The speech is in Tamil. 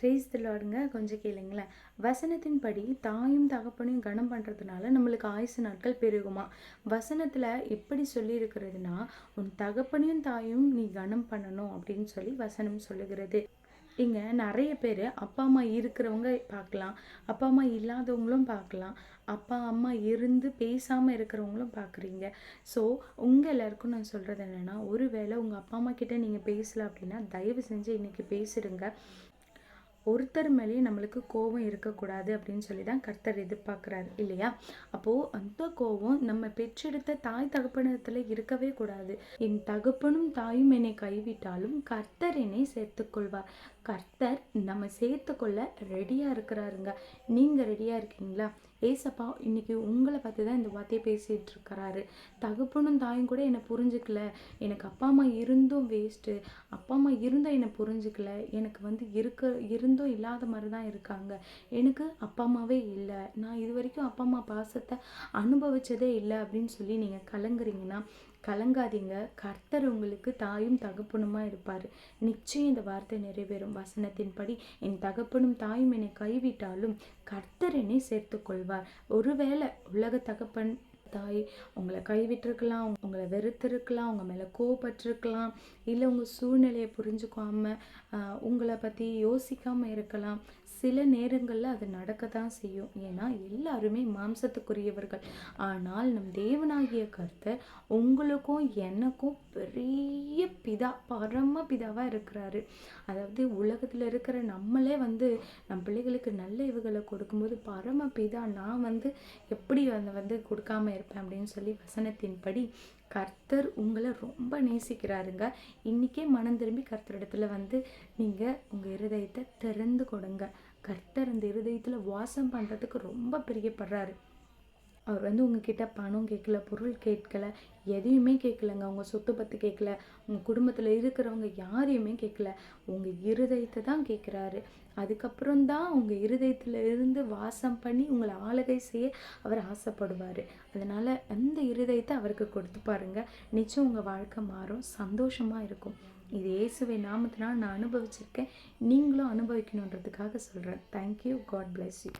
பிரேஸ் லார்டுங்க கொஞ்சம் கேளுங்களேன். வசனத்தின்படி தாயும் தகப்பனையும் கனம் பண்ணுறதுனால நம்மளுக்கு ஆயுசு நாட்கள் பெருகுமா? வசனத்தில் எப்படி சொல்லியிருக்கிறதுனா உன் தகப்பனையும் தாயும் நீ கனம் பண்ணணும் அப்படின்னு சொல்லி வசனம் சொல்லுகிறது. இங்கே நிறைய பேர் அப்பா அம்மா இருக்கிறவங்க பார்க்கலாம் அப்பா அம்மா இல்லாதவங்களும் பார்க்கலாம் அப்பா அம்மா இருந்து பேசாமல் இருக்கிறவங்களும் பார்க்குறீங்க. ஸோ உங்கள் எல்லாருக்கும் நான் சொல்கிறது என்னென்னா ஒருவேளை உங்கள் அப்பா அம்மா கிட்டே நீங்கள் பேசலை அப்படின்னா தயவு செஞ்சு இன்றைக்கி பேசிடுங்க. ஒருத்தர் மேலேயும் நம்மளுக்கு கோபம் இருக்கக்கூடாது அப்படின்னு சொல்லி தான் கர்த்தர் எதிர்பார்க்குறாரு இல்லையா? அப்போது அந்த கோபம் நம்ம பெற்றெடுத்த தாய் தகப்பனத்தில் இருக்கவே கூடாது. என் தகப்பனும் தாயும் என்னை கைவிட்டாலும் கர்த்தர் என்னை சேர்த்துக்கொள்வார். கர்த்தர் நம்ம சேர்த்துக்கொள்ள ரெடியாக இருக்கிறாருங்க. நீங்கள் ரெடியாக இருக்கீங்களா? ஏசப்பா இன்னைக்கு உங்களை பார்த்து தான் இந்த வார்த்தையை பேசிகிட்டு இருக்கிறாரு. தகப்பனும் தாயும் கூட என்னை புரிஞ்சுக்கல. எனக்கு அப்பா அம்மா இருந்தும் வேஸ்ட்டு அப்பா அம்மா இருந்தும் என்னை புரிஞ்சுக்கல. எனக்கு வந்து இருக்க இருந்தும் இல்லாத மாதிரி தான் இருக்காங்க. எனக்கு அப்பா அம்மாவே இல்லை. நான் இது வரைக்கும் அப்பா அம்மா பாசத்தை அனுபவிச்சதே இல்லை அப்படின்னு சொல்லி நீங்கள் கலங்குறீங்கன்னா கலங்காதீங்க. கர்த்தர் உங்களுக்கு தாயும் தகப்பனுமா இருப்பார். நிச்சயம் இந்த வார்த்தை நிறைவேறும். வசனத்தின்படி என் தகப்பனும் தாயும் என்னை கைவிட்டாலும் கர்த்தர் என்னை சேர்த்து கொள்வார். ஒருவேளை உலக தகப்பன் தாய் உங்களை கைவிட்டிருக்கலாம் உங்களை வெறுத்திருக்கலாம் உங்கள் மேலே கோவப்பட்டிருக்கலாம் இல்லை உங்கள் சூழ்நிலையை புரிஞ்சுக்காமல் உங்களை பற்றி யோசிக்காமல் இருக்கலாம். சில நேரங்களில் அது நடக்க தான் செய்யும். ஏன்னா எல்லாருமே மாம்சத்துக்குரியவர்கள். ஆனால் நம் தேவனாகிய கருத்தை உங்களுக்கும் எனக்கும் பெரிய பிதா பரம பிதாவாக இருக்கிறாரு. அதாவது உலகத்தில் இருக்கிற நம்மளே வந்து நம் பிள்ளைகளுக்கு நல்ல இவுகளை கொடுக்கும்போது பரம பிதா நான் வந்து எப்படி அந்த வந்து கொடுக்காம இருப்பேன் அப்படின்னு சொல்லி வசனத்தின்படி கர்த்தர் உங்களை ரொம்ப நேசிக்கிறாருங்க. இன்றைக்கே மனம் திரும்பி கர்த்தரிடத்துல வந்து நீங்கள் உங்கள் இருதயத்தை திறந்து கொடுங்க. கர்த்தர் அந்த இருதயத்தில் வாசம் பண்ணுறதுக்கு ரொம்ப பிரியப்படுறாரு. அவர் வந்து உங்ககிட்ட பணம் கேட்கல பொருள் கேட்கல எதையுமே கேட்கலங்க. உங்கள் சொத்தை பற்றி கேட்கல உங்கள் குடும்பத்தில் இருக்கிறவங்க யாரையுமே கேட்கல. உங்கள் இருதயத்தை தான் கேட்குறாரு. அதுக்கப்புறம் தான் உங்கள் இருதயத்தில் இருந்து வாசம் பண்ணி உங்களை ஆளுகை செய்ய அவர் ஆசைப்படுவார். அதனால் அந்த இருதயத்தை அவருக்கு கொடுத்து பாருங்கள் நிச்சயம் உங்கள் வாழ்க்கை மாறும். சந்தோஷமாக இருக்கும். இது இயேசுவை நாமத்தினால் நான் அனுபவிச்சிருக்கேன். நீங்களும் அனுபவிக்கணுன்றதுக்காக சொல்கிறேன் தேங்க்யூ காட் பிளெஸ் யூ